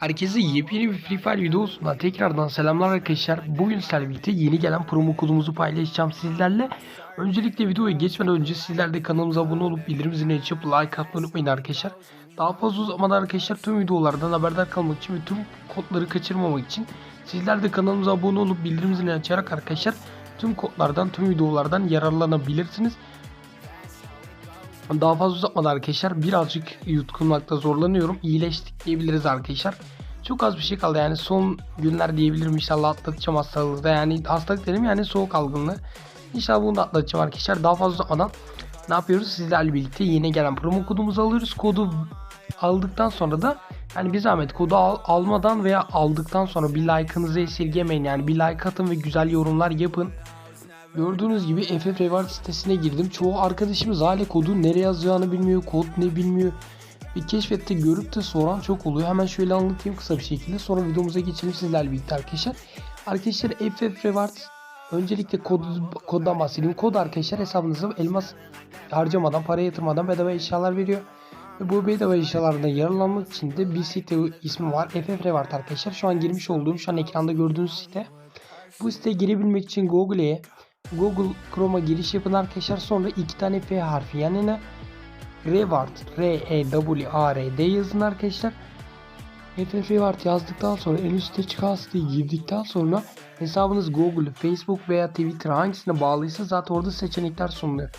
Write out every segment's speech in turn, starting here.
Herkese yepyeni bir Free Fire videosundan tekrardan selamlar arkadaşlar. Bugün birlikte yeni gelen promo kodumuzu paylaşacağım sizlerle. Öncelikle videoya geçmeden önce sizler de kanalımıza abone olup bildirim zilini açıp like atmayı unutmayın arkadaşlar. Daha fazla uzamadan arkadaşlar tüm videolardan haberdar kalmak için ve tüm kodları kaçırmamak için sizler de kanalımıza abone olup bildirim zilini açarak arkadaşlar tüm kodlardan tüm videolardan yararlanabilirsiniz. Daha fazla uzatmadan arkadaşlar birazcık yutkunmakta zorlanıyorum. İyileştik diyebiliriz arkadaşlar. Çok az bir şey kaldı yani son günler diyebilirim inşallah atlatacağım hastalığı da yani hastalık dedim yani soğuk algınlığı. İnşallah bunu da atlatacağım arkadaşlar. Daha fazla uzatmadan ne yapıyoruz? Sizlerle birlikte yeni gelen promo kodumuzu alıyoruz. Kodu aldıktan sonra da yani bir zahmet kodu al- almadan veya aldıktan sonra bir like'ınızı esirgemeyin. Yani bir like atın ve güzel yorumlar yapın. Gördüğünüz gibi FF Reward sitesine girdim. Çoğu arkadaşımız hala kodu nereye yazacağını bilmiyor, kod ne bilmiyor. Bir keşfette görüp de soran çok oluyor. Hemen şöyle anlatayım kısa bir şekilde. Sonra videomuza geçelim sizlerle birlikte arkadaşlar. Arkadaşlar FF Reward öncelikle kod, koddan bahsedeyim. Kod arkadaşlar hesabınıza elmas harcamadan, para yatırmadan bedava eşyalar veriyor. Ve bu bedava eşyalardan yararlanmak için de bir site ismi var. FF Reward arkadaşlar. Şu an girmiş olduğum, şu an ekranda gördüğünüz site. Bu siteye girebilmek için Google'ye Google Chrome'a giriş yapın arkadaşlar. Sonra iki tane F harfi yanına Reward R E W A R D yazın arkadaşlar. FF Reward yazdıktan sonra en üstte çıkan siteye girdikten sonra hesabınız Google, Facebook veya Twitter hangisine bağlıysa zaten orada seçenekler sunuluyor.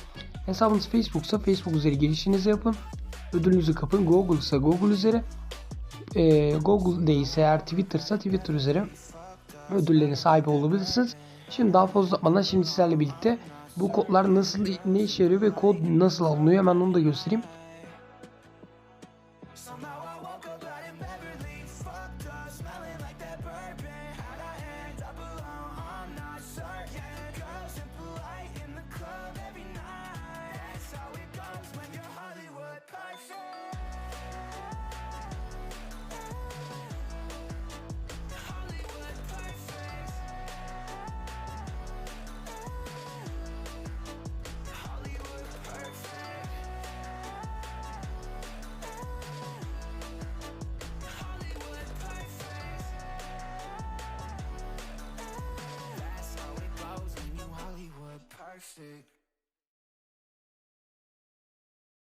Hesabınız Facebook'sa Facebook üzeri girişinizi yapın. Ödülünüzü kapın. Google ise Google üzeri. Ee, Google değilse eğer Twitter ise Twitter üzeri ödüllerine sahip olabilirsiniz. Şimdi daha fazla uzatmadan şimdi sizlerle birlikte bu kodlar nasıl ne işe yarıyor ve kod nasıl alınıyor hemen onu da göstereyim. perfect.